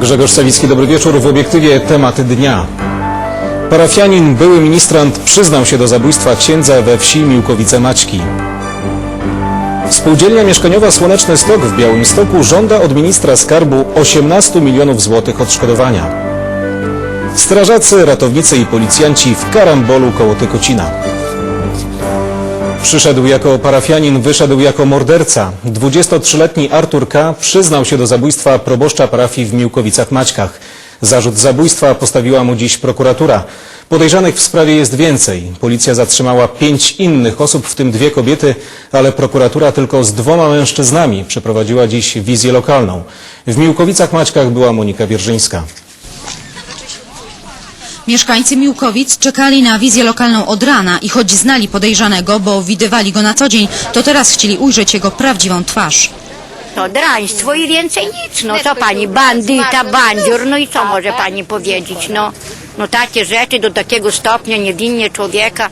Grzegorz Sawicki, dobry wieczór. W obiektywie tematy dnia. Parafianin, były ministrant, przyznał się do zabójstwa księdza we wsi Miłkowice Maćki. Spółdzielnia mieszkaniowa Słoneczny Stok w Białymstoku żąda od ministra skarbu 18 milionów złotych odszkodowania. Strażacy, ratownicy i policjanci w karambolu koło Tykocina. Przyszedł jako parafianin, wyszedł jako morderca. 23-letni Artur K. przyznał się do zabójstwa proboszcza parafii w Miłkowicach Maćkach. Zarzut zabójstwa postawiła mu dziś prokuratura. Podejrzanych w sprawie jest więcej. Policja zatrzymała pięć innych osób, w tym dwie kobiety, ale prokuratura tylko z dwoma mężczyznami przeprowadziła dziś wizję lokalną. W Miłkowicach Maćkach była Monika Wierżyńska. Mieszkańcy Miłkowic czekali na wizję lokalną od rana i choć znali podejrzanego, bo widywali go na co dzień, to teraz chcieli ujrzeć jego prawdziwą twarz. To draństwo i więcej nic. No co pani, bandyta, bandzior, no i co może pani powiedzieć? No, no takie rzeczy do takiego stopnia niewinnie człowieka,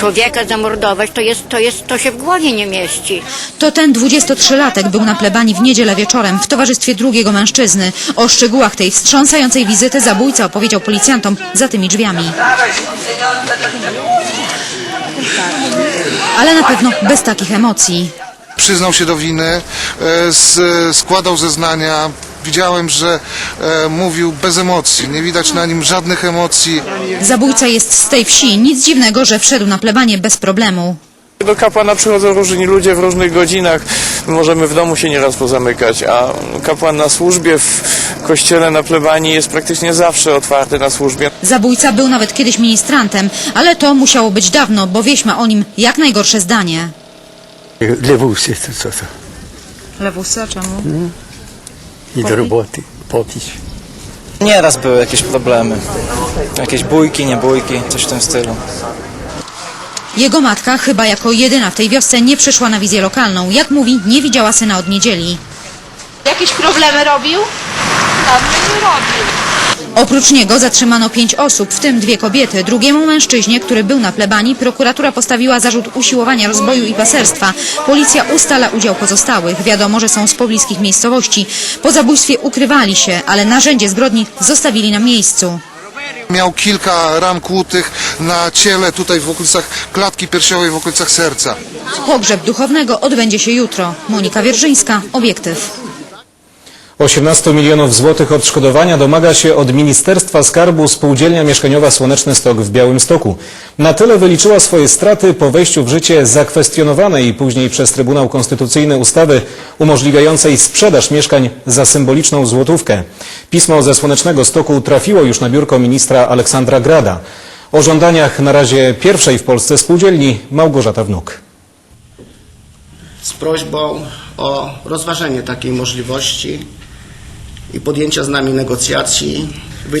człowieka zamordować, to jest, to jest, to się w głowie nie mieści. To ten 23-latek był na plebanii w niedzielę wieczorem w towarzystwie drugiego mężczyzny. O szczegółach tej wstrząsającej wizyty zabójca opowiedział policjantom za tymi drzwiami. Ale na pewno bez takich emocji. Przyznał się do winy, e, składał zeznania. Widziałem, że e, mówił bez emocji. Nie widać na nim żadnych emocji. Zabójca jest z tej wsi. Nic dziwnego, że wszedł na plebanie bez problemu. Do kapłana przychodzą różni ludzie w różnych godzinach. Możemy w domu się nieraz pozamykać, a kapłan na służbie w kościele na plebanii jest praktycznie zawsze otwarty na służbie. Zabójca był nawet kiedyś ministrantem, ale to musiało być dawno, bo wieś ma o nim jak najgorsze zdanie. Lewusy, to co to? Lewusa czemu? I do roboty, popić. Nieraz były jakieś problemy. Jakieś bójki, nie bójki, coś w tym stylu. Jego matka, chyba jako jedyna w tej wiosce, nie przyszła na wizję lokalną. Jak mówi, nie widziała syna od niedzieli. Jakieś problemy robił? Tam nie robił. Oprócz niego zatrzymano pięć osób, w tym dwie kobiety. Drugiemu mężczyźnie, który był na plebanii, prokuratura postawiła zarzut usiłowania rozboju i paserstwa. Policja ustala udział pozostałych. Wiadomo, że są z pobliskich miejscowości. Po zabójstwie ukrywali się, ale narzędzie zbrodni zostawili na miejscu. Miał kilka ran kłutych na ciele, tutaj w okolicach klatki piersiowej, w okolicach serca. Pogrzeb duchownego odbędzie się jutro. Monika Wierżyńska, Obiektyw. 18 milionów złotych odszkodowania domaga się od Ministerstwa Skarbu Spółdzielnia Mieszkaniowa Słoneczny Stok w Białymstoku. Na tyle wyliczyła swoje straty po wejściu w życie zakwestionowanej później przez Trybunał Konstytucyjny ustawy umożliwiającej sprzedaż mieszkań za symboliczną złotówkę. Pismo ze Słonecznego Stoku trafiło już na biurko ministra Aleksandra Grada. O żądaniach na razie pierwszej w Polsce spółdzielni Małgorzata Wnuk. z prośbą o rozważenie takiej możliwości i podjęcia z nami negocjacji.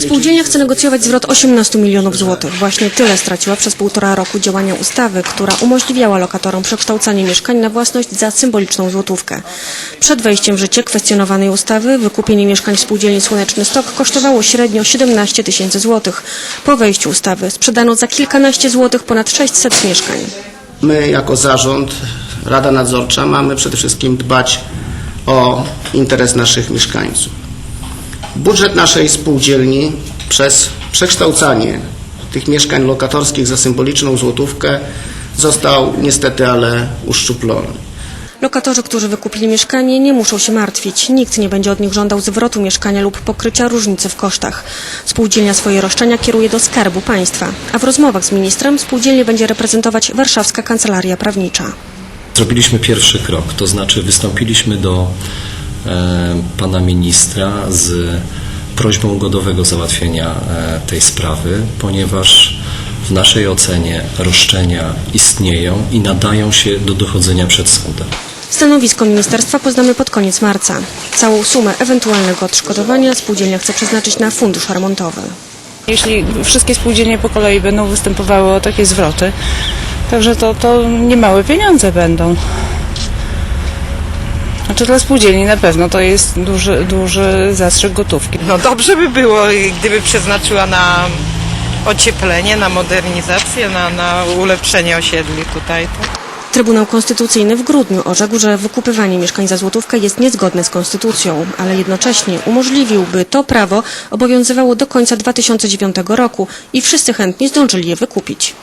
Spółdzielnia chce negocjować zwrot 18 milionów złotych. Właśnie tyle straciła przez półtora roku działania ustawy, która umożliwiała lokatorom przekształcanie mieszkań na własność za symboliczną złotówkę. Przed wejściem w życie kwestionowanej ustawy wykupienie mieszkań w spółdzielni Słoneczny Stok kosztowało średnio 17 tysięcy złotych. Po wejściu ustawy sprzedano za kilkanaście złotych ponad 600 mieszkań. My jako zarząd, Rada Nadzorcza mamy przede wszystkim dbać o interes naszych mieszkańców. Budżet naszej spółdzielni przez przekształcanie tych mieszkań lokatorskich za symboliczną złotówkę został niestety, ale uszczuplony. Lokatorzy, którzy wykupili mieszkanie, nie muszą się martwić. Nikt nie będzie od nich żądał zwrotu mieszkania lub pokrycia różnicy w kosztach. Spółdzielnia swoje roszczenia kieruje do Skarbu Państwa, a w rozmowach z ministrem spółdzielnię będzie reprezentować Warszawska Kancelaria Prawnicza. Zrobiliśmy pierwszy krok, to znaczy wystąpiliśmy do pana ministra z prośbą ugodowego załatwienia e, tej sprawy, ponieważ w naszej ocenie roszczenia istnieją i nadają się do dochodzenia przed sądem. Stanowisko ministerstwa poznamy pod koniec marca. Całą sumę ewentualnego odszkodowania spółdzielnia chce przeznaczyć na fundusz remontowy. Jeśli wszystkie spółdzielnie po kolei będą występowały o takie zwroty, także to, to niemałe pieniądze będą. Znaczy dla spółdzielni na pewno to jest duży, duży zastrzyk gotówki. No dobrze by było, gdyby przeznaczyła na ocieplenie, na modernizację, na, na ulepszenie osiedli tutaj. Tak? Trybunał Konstytucyjny w grudniu orzekł, że wykupywanie mieszkań za złotówkę jest niezgodne z konstytucją, ale jednocześnie umożliwił, by to prawo obowiązywało do końca 2009 roku i wszyscy chętni zdążyli je wykupić.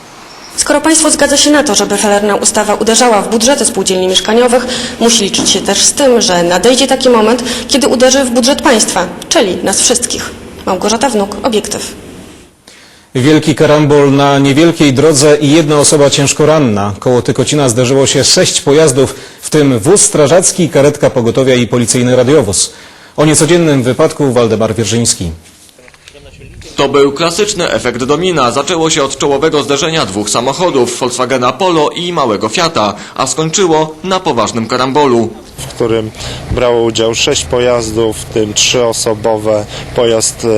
Skoro państwo zgadza się na to, żeby felerna ustawa uderzała w budżety spółdzielni mieszkaniowych, musi liczyć się też z tym, że nadejdzie taki moment, kiedy uderzy w budżet państwa, czyli nas wszystkich. Małgorzata Wnuk, Obiektyw. Wielki karambol na niewielkiej drodze i jedna osoba ciężko ranna. Koło Tykocina zderzyło się sześć pojazdów, w tym wóz strażacki, karetka pogotowia i policyjny radiowóz. O niecodziennym wypadku Waldemar Wierzyński. To był klasyczny efekt domina. Zaczęło się od czołowego zderzenia dwóch samochodów, Volkswagena Polo i małego Fiata, a skończyło na poważnym karambolu. w którym brało udział sześć pojazdów, w tym trzyosobowe, pojazd e,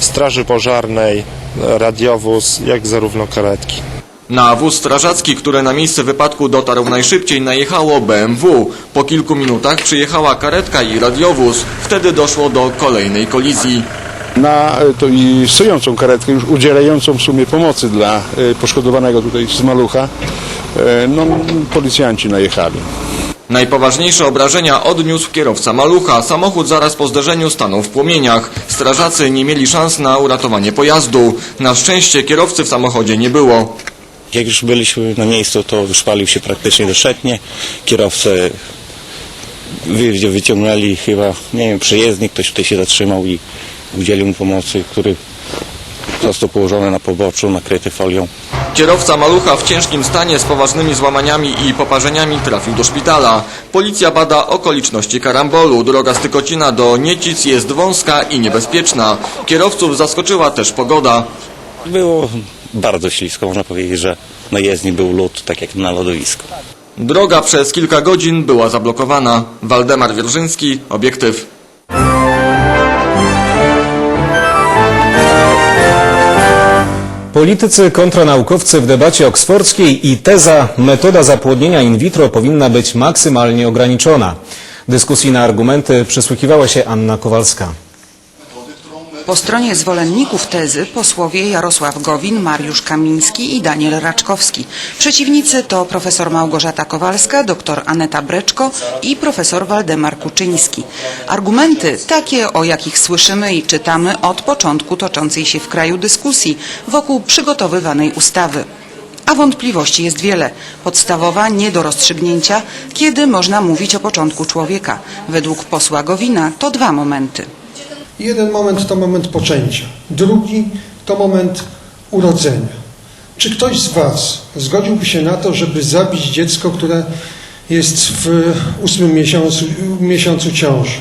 Straży Pożarnej, radiowóz, jak zarówno karetki. Na wóz strażacki, który na miejsce wypadku dotarł najszybciej, najechało BMW. Po kilku minutach przyjechała karetka i radiowóz. Wtedy doszło do kolejnej kolizji. Na e, to i stojącą karetkę, już udzielającą w sumie pomocy dla e, poszkodowanego tutaj z malucha, e, no policjanci najechali. Najpoważniejsze obrażenia odniósł kierowca malucha. Samochód zaraz po zderzeniu stanął w płomieniach. Strażacy nie mieli szans na uratowanie pojazdu. Na szczęście kierowcy w samochodzie nie było. Jak już byliśmy na miejscu, to już palił się praktycznie doszczętnie. Kierowcę wy- wyciągnęli chyba, nie wiem, przejezdnik, ktoś tutaj się zatrzymał i udzielił mu pomocy, który został położony na poboczu, nakryty folią. Kierowca malucha w ciężkim stanie z poważnymi złamaniami i poparzeniami trafił do szpitala. Policja bada okoliczności karambolu. Droga z Tykocina do Niecic jest wąska i niebezpieczna. Kierowców zaskoczyła też pogoda. Było bardzo ślisko, można powiedzieć, że na jezdni był lód, tak jak na lodowisku. Droga przez kilka godzin była zablokowana. Waldemar Wierżyński, obiektyw. Politycy kontra naukowcy w debacie oksfordzkiej i teza metoda zapłodnienia in vitro powinna być maksymalnie ograniczona. Dyskusji na argumenty przysłuchiwała się Anna Kowalska. Po stronie zwolenników tezy posłowie Jarosław Gowin, Mariusz Kamiński i Daniel Raczkowski. Przeciwnicy to profesor Małgorzata Kowalska, dr Aneta Breczko i profesor Waldemar Kuczyński. Argumenty takie, o jakich słyszymy i czytamy od początku toczącej się w kraju dyskusji wokół przygotowywanej ustawy. A wątpliwości jest wiele. Podstawowa nie do rozstrzygnięcia, kiedy można mówić o początku człowieka. Według posła Gowina to dwa momenty. Jeden moment to moment poczęcia, drugi to moment urodzenia. Czy ktoś z Was zgodziłby się na to, żeby zabić dziecko, które jest w ósmym miesiącu, miesiącu ciąży?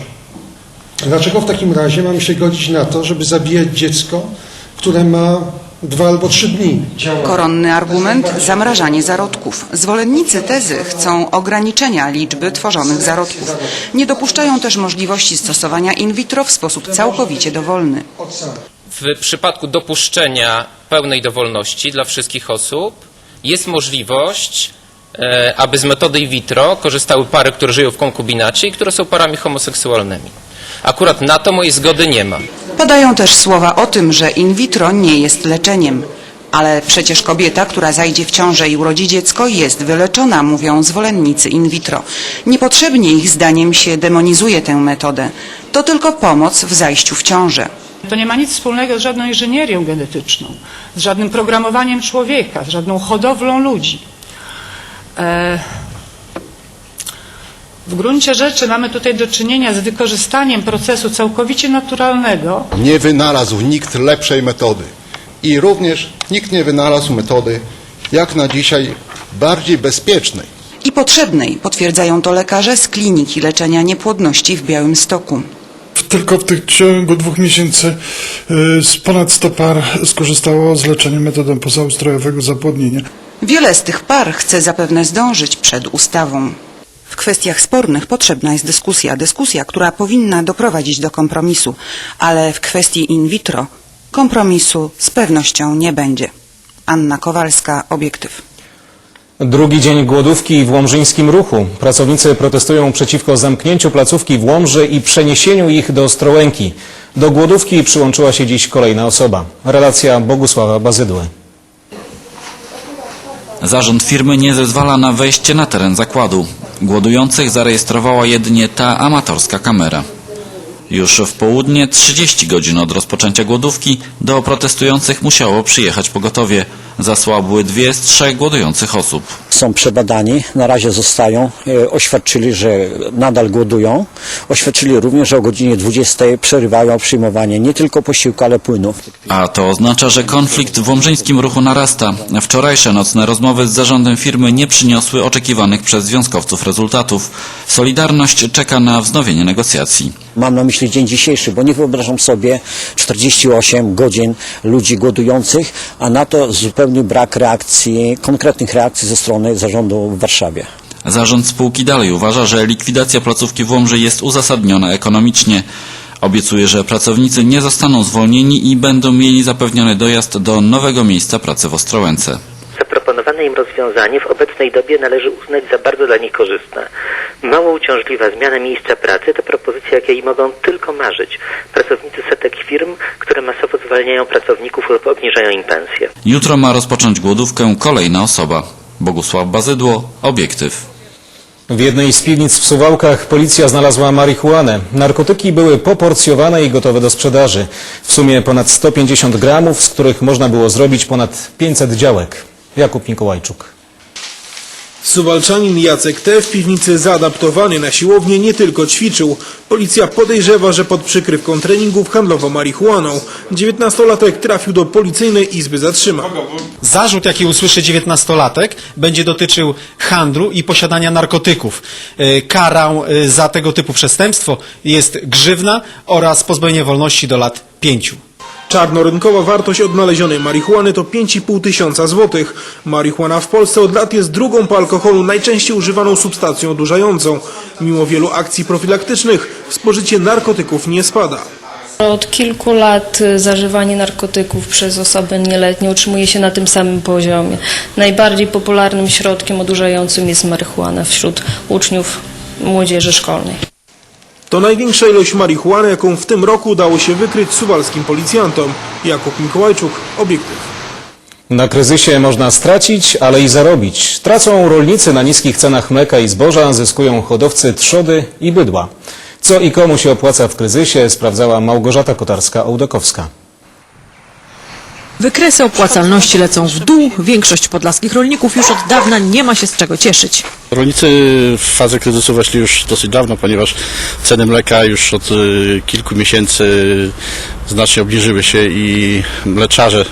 Dlaczego w takim razie mamy się godzić na to, żeby zabijać dziecko, które ma dwa albo trzy dni? Koronny argument zamrażanie zarodków. Zwolennicy tezy chcą ograniczenia liczby tworzonych zarodków. Nie dopuszczają też możliwości stosowania in vitro w sposób całkowicie dowolny. w przypadku dopuszczenia pełnej dowolności dla wszystkich osób jest możliwość, e, aby z metody in vitro korzystały pary, które żyją w konkubinacie i które są parami homoseksualnymi. Akurat na to mojej zgody nie ma. Padają też słowa o tym, że in vitro nie jest leczeniem. Ale przecież kobieta, która zajdzie w ciążę i urodzi dziecko, jest wyleczona, mówią zwolennicy in vitro. Niepotrzebnie ich zdaniem się demonizuje tę metodę. To tylko pomoc w zajściu w ciążę. To nie ma nic wspólnego z żadną inżynierią genetyczną, z żadnym programowaniem człowieka, z żadną hodowlą ludzi. E, w gruncie rzeczy mamy tutaj do czynienia z wykorzystaniem procesu całkowicie naturalnego Nie wynalazł nikt lepszej metody. I również nikt nie wynalazł metody, jak na dzisiaj, bardziej bezpiecznej. I potrzebnej, potwierdzają to lekarze z kliniki leczenia niepłodności w Białymstoku. Tylko w tych ciągu dwóch miesięcy y, z ponad 100 par skorzystało z leczenia metodą pozaustrojowego zapłodnienia. Wiele z tych par chce zapewne zdążyć przed ustawą. W kwestiach spornych potrzebna jest dyskusja, dyskusja, która powinna doprowadzić do kompromisu, ale w kwestii in vitro kompromisu z pewnością nie będzie. Anna Kowalska, Obiektyw. Drugi dzień głodówki w łomżyńskim ruchu. Pracownicy protestują przeciwko zamknięciu placówki w Łomży i przeniesieniu ich do Strołęki. Do głodówki przyłączyła się dziś kolejna osoba. Relacja Bogusława Bazydły. Zarząd firmy nie zezwala na wejście na teren zakładu. Głodujących zarejestrowała jedynie ta amatorska kamera. Już w południe, 30 godzin od rozpoczęcia głodówki, do protestujących musiało przyjechać pogotowie. Zasłabły dwie z trzech głodujących osób. Są przebadani, na razie zostają, e, oświadczyli, że nadal głodują. Oświadczyli również, że o godzinie 20 przerywają przyjmowanie nie tylko posiłku, ale płynów. A to oznacza, że konflikt w łomżyńskim ruchu narasta. Wczorajsze nocne rozmowy z zarządem firmy nie przyniosły oczekiwanych przez związkowców rezultatów. Solidarność czeka na wznowienie negocjacji. Mam na myśli dzień dzisiejszy, bo nie wyobrażam sobie 48 godzin ludzi głodujących, a na to zupełnie brak reakcji, konkretnych reakcji ze strony zarządu w Warszawie. Zarząd spółki dalej uważa, że likwidacja placówki w Łomży jest uzasadniona ekonomicznie. Obiecuje, że pracownicy nie zostaną zwolnieni i będą mieli zapewniony dojazd do nowego miejsca pracy w Ostrołęce. Zaproponowane im rozwiązanie w obecnej dobie należy uznać za bardzo dla nich korzystne. Mało uciążliwa zmiana miejsca pracy to propozycja, jakiej mogą tylko marzyć pracownicy setek firm, które masowo zwalniają pracowników lub obniżają im pensje. Jutro ma rozpocząć głodówkę kolejna osoba. Bogusław Bazydło, Obiektyw. W jednej z piwnic w Suwałkach policja znalazła marihuanę. Narkotyki były poporcjowane i gotowe do sprzedaży. W sumie ponad 150 gramów, z których można było zrobić ponad 500 działek. Jakub Mikołajczuk. Suwalczanin Jacek T. w piwnicy zaadaptowany na siłownię nie tylko ćwiczył. Policja podejrzewa, że pod przykrywką treningów handlował marihuaną. 19-latek trafił do policyjnej izby zatrzymań. Zarzut, jaki usłyszy 19-latek, będzie dotyczył handlu i posiadania narkotyków. E, Karą e, za tego typu przestępstwo jest grzywna oraz pozbawienie wolności do lat 5. Czarnorynkowa wartość odnalezionej marihuany to 5,5 tysiąca złotych. Marihuana w Polsce od lat jest drugą po alkoholu najczęściej używaną substancją odurzającą. Mimo wielu akcji profilaktycznych spożycie narkotyków nie spada. Od kilku lat y, zażywanie narkotyków przez osoby nieletnie utrzymuje się na tym samym poziomie. Najbardziej popularnym środkiem odurzającym jest marihuana wśród uczniów młodzieży szkolnej. To największa ilość marihuany, jaką w tym roku udało się wykryć suwalskim policjantom. Jakub Mikołajczuk, Obiektyw. Na kryzysie można stracić, ale i zarobić. Tracą rolnicy na niskich cenach mleka i zboża, zyskują hodowcy trzody i bydła. Co i komu się opłaca w kryzysie, sprawdzała Małgorzata Kotarska-Ołdakowska. Wykresy opłacalności lecą w dół. Większość podlaskich rolników już od dawna nie ma się z czego cieszyć. Rolnicy w fazę kryzysu weszli już dosyć dawno, ponieważ ceny mleka już od y, kilku miesięcy znacznie obniżyły się i mleczarze,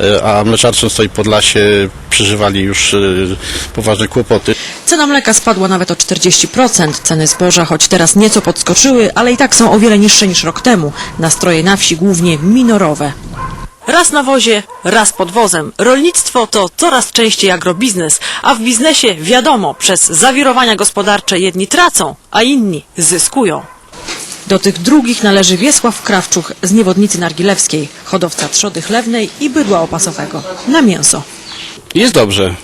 y, a mleczarstwem stoi Podlasie, przeżywali już y, poważne kłopoty. Cena mleka spadła nawet o 40%. Ceny zboża, choć teraz nieco podskoczyły, ale i tak są o wiele niższe niż rok temu. Nastroje na wsi głównie minorowe. Raz na wozie, raz pod wozem. Rolnictwo to coraz częściej agrobiznes, a w biznesie wiadomo, przez zawirowania gospodarcze jedni tracą, a inni zyskują. Do tych drugich należy Wiesław Krawczuch z Niewodnicy Nargilewskiej, hodowca trzody chlewnej i bydła opasowego na mięso. Jest dobrze.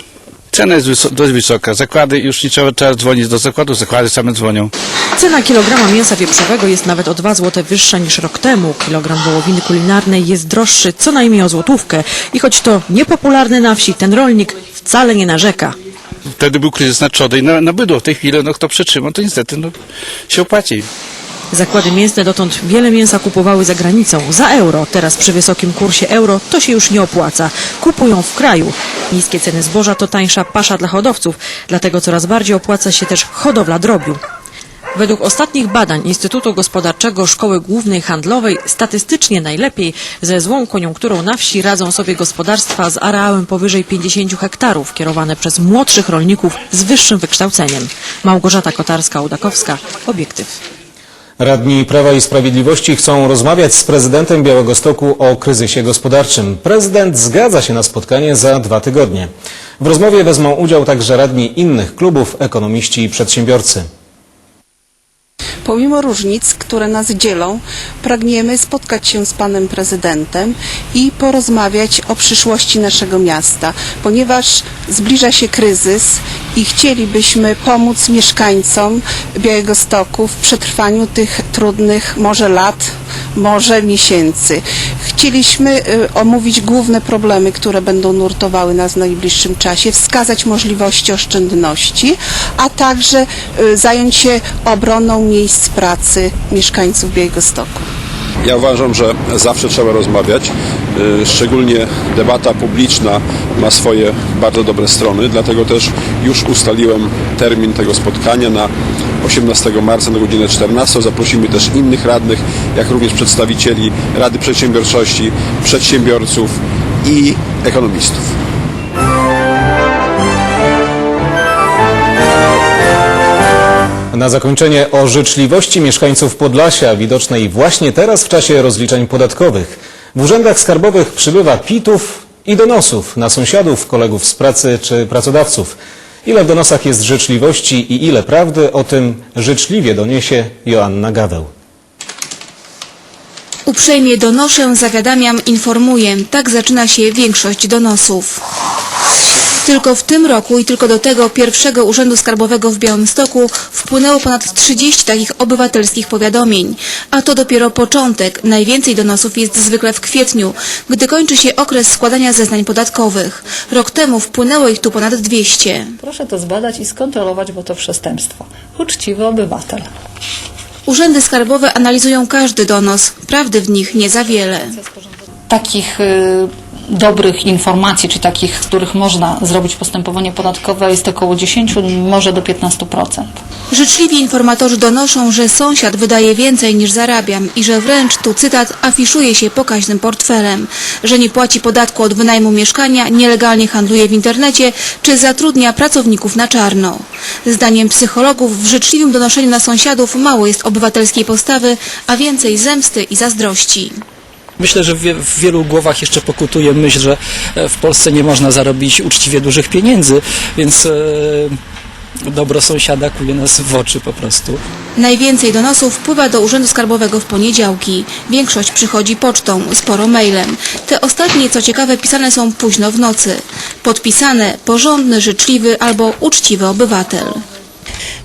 Cena jest wys- dość wysoka. Zakłady już nie trzeba teraz dzwonić do zakładu, zakłady same dzwonią. Cena kilograma mięsa wieprzowego jest nawet o 2 zł wyższa niż rok temu. Kilogram wołowiny kulinarnej jest droższy co najmniej o złotówkę. I choć to niepopularny na wsi, ten rolnik wcale nie narzeka. Wtedy był kryzys na trzodę i na, na bydło. W tej chwili no, kto przetrzymał, to niestety no, się opłaci. Zakłady mięsne dotąd wiele mięsa kupowały za granicą, za euro. Teraz przy wysokim kursie euro to się już nie opłaca. Kupują w kraju. Niskie ceny zboża to tańsza pasza dla hodowców, dlatego coraz bardziej opłaca się też hodowla drobiu. Według ostatnich badań Instytutu Gospodarczego Szkoły Głównej Handlowej statystycznie najlepiej ze złą koniunkturą na wsi radzą sobie gospodarstwa z areałem powyżej 50 hektarów kierowane przez młodszych rolników z wyższym wykształceniem. Małgorzata Kotarska-Udakowska, Obiektyw. Radni Prawa i Sprawiedliwości chcą rozmawiać z prezydentem Białegostoku o kryzysie gospodarczym. Prezydent zgadza się na spotkanie za dwa tygodnie. W rozmowie wezmą udział także radni innych klubów, ekonomiści i przedsiębiorcy. Pomimo różnic, które nas dzielą, pragniemy spotkać się z panem prezydentem i porozmawiać o przyszłości naszego miasta, ponieważ zbliża się kryzys i chcielibyśmy pomóc mieszkańcom Białegostoku w przetrwaniu tych trudnych może lat, może miesięcy. Chcieliśmy y, omówić główne problemy, które będą nurtowały nas w najbliższym czasie, wskazać możliwości oszczędności, a także y, zająć się obroną miejsc pracy mieszkańców Białegostoku. Ja uważam, że zawsze trzeba rozmawiać. Y, Szczególnie debata publiczna ma swoje bardzo dobre strony, dlatego też już ustaliłem termin tego spotkania na 18 marca na godzinę 14. Zaprosimy też innych radnych, jak również przedstawicieli Rady Przedsiębiorczości, przedsiębiorców i ekonomistów. Na zakończenie o życzliwości mieszkańców Podlasia, widocznej właśnie teraz w czasie rozliczeń podatkowych. W urzędach skarbowych przybywa pitów i donosów na sąsiadów, kolegów z pracy czy pracodawców. Ile w donosach jest życzliwości i ile prawdy, o tym życzliwie doniesie Joanna Gaweł. Uprzejmie donoszę, zawiadamiam, informuję. Tak zaczyna się większość donosów. Tylko w tym roku i tylko do tego pierwszego Urzędu Skarbowego w Białymstoku wpłynęło ponad 30 takich obywatelskich powiadomień. A to dopiero początek. Najwięcej donosów jest zwykle w kwietniu, gdy kończy się okres składania zeznań podatkowych. Rok temu wpłynęło ich tu ponad 200. Proszę to zbadać i skontrolować, bo to przestępstwo. Uczciwy obywatel. Urzędy skarbowe analizują każdy donos. Prawdy w nich nie za wiele. Takich y, dobrych informacji, czy takich, z których można zrobić postępowanie podatkowe jest około 10, może do 15%. Życzliwi informatorzy donoszą, że sąsiad wydaje więcej niż zarabiam i że wręcz, tu cytat, afiszuje się pokaźnym portfelem, że nie płaci podatku od wynajmu mieszkania, nielegalnie handluje w internecie czy zatrudnia pracowników na czarno. Zdaniem psychologów w życzliwym donoszeniu na sąsiadów mało jest obywatelskiej postawy, a więcej zemsty i zazdrości. Myślę, że w, wie- w wielu głowach jeszcze pokutuje myśl, że e, w Polsce nie można zarobić uczciwie dużych pieniędzy, więc e, dobro sąsiada kuje nas w oczy po prostu. Najwięcej donosów wpływa do Urzędu Skarbowego w poniedziałki. Większość przychodzi pocztą, sporo mailem. Te ostatnie, co ciekawe, pisane są późno w nocy. Podpisane porządny, życzliwy albo uczciwy obywatel.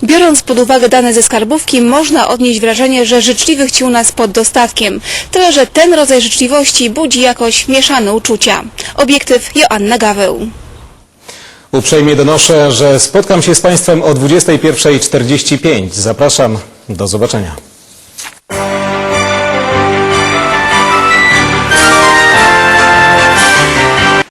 Biorąc pod uwagę dane ze skarbówki, można odnieść wrażenie, że życzliwych ci u nas pod dostatkiem. Tyle, że ten rodzaj życzliwości budzi jakoś mieszane uczucia. Obiektyw Joanna Gaweł. Uprzejmie donoszę, że spotkam się z Państwem o 21.45. Zapraszam. Do zobaczenia.